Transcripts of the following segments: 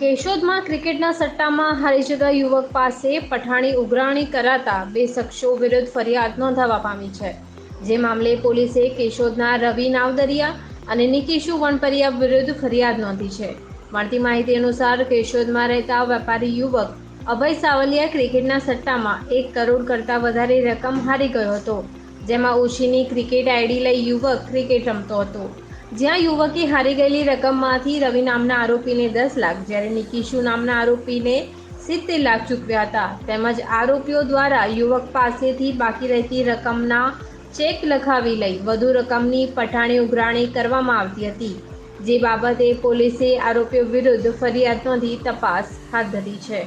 કેશોદમાં ક્રિકેટના સટ્ટામાં હારી જતા યુવક પાસે પઠાણી ઉઘરાણી કરાતા બે શખ્સો વિરુદ્ધ ફરિયાદ નોંધાવા પામી છે. જે મામલે પોલીસે કેશોદના રવિ નાવદરિયા અને નિકેશુ વણપરિયા વિરુદ્ધ ફરિયાદ નોંધી છે. મળતી માહિતી અનુસાર કેશોદમાં રહેતા વેપારી યુવક અભય સાવલિયા ક્રિકેટના સટ્ટામાં એક કરોડ કરતાં વધારે રકમ હારી ગયો હતો, જેમાં ઓછીની ક્રિકેટ આઈડી લઈ યુવક ક્રિકેટ રમતો હતો. જ્યાં યુવકે હારી ગયેલી રકમમાંથી રવિ નામના આરોપીને દસ લાખ, જ્યારે નિકિશુ નામના આરોપીને સિત્તેર લાખ ચૂકવ્યા હતા. તેમજ આરોપીઓ દ્વારા યુવક પાસેથી બાકી રહેતી રકમના ચેક લખાવી લઈ વધુ રકમની પઠાણી ઉઘરાણી કરવામાં આવતી હતી. જે બાબતે પોલીસે આરોપીઓ વિરુદ્ધ ફરિયાદ નોંધી તપાસ હાથ ધરી છે.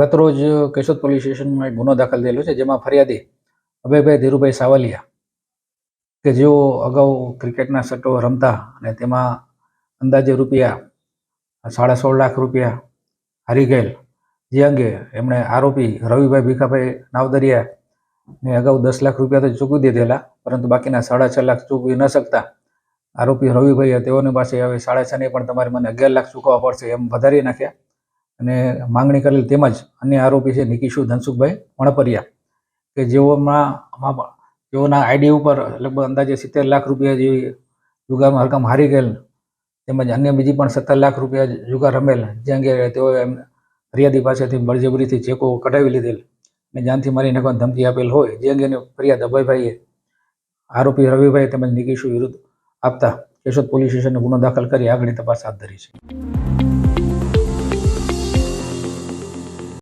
ગતરોજ કેશોદ પોલીસ સ્ટેશનમાં એક ગુનો દાખલ થયેલો છે, જેમાં ફરિયાદી અભયભાઈ ધીરુભાઈ સાવલિયા કે જેઓ અગાઉ ક્રિકેટના સટ્ટો રમતા અને તેમાં અંદાજે રૂપિયા સાડા સોળ લાખ રૂપિયા હારી ગયેલ, જે અંગે એમણે આરોપી રવિભાઈ ભીખાભાઈ નાવદરિયા ને અગાઉ દસ લાખ રૂપિયા તો ચૂકવી દીધેલા, પરંતુ બાકીના સાડા છ લાખ ચૂકવી ન શકતા આરોપી રવિભાઈએ તેઓની પાસે હવે સાડા છ નહીં, પણ તમારે મને અગિયાર લાખ ચૂકવવા પડશે એમ વધારી નાખ્યા. અને માંગણી કરેલ તેમજ અન્ય આરોપી છે નિકિશુ ધનસુખભાઈ વણપરિયા કે જેઓમાં જેઓના આઈડી ઉપર લગભગ અંદાજે સિત્તેર લાખ રૂપિયા જેવી જુગારમાં હરકમ હારી ગયેલ. તેમજ અન્ય બીજી પણ સત્તર લાખ રૂપિયા જુગાર રમેલ જે અંગે તેઓએ એમ ફરિયાદી પાસેથી બળજબરીથી ચેકો કઢાવી લીધેલ અને જાનથી મારી નાખવાની ધમકી આપેલ હોય, જે અંગેની ફરિયાદ અભયભાઈએ આરોપી રવિભાઈ તેમજ નિકીશુ વિરુદ્ધ આપતા કેશોદ પોલીસ સ્ટેશને ગુનો દાખલ કરી આગળની તપાસ હાથ ધરી છે.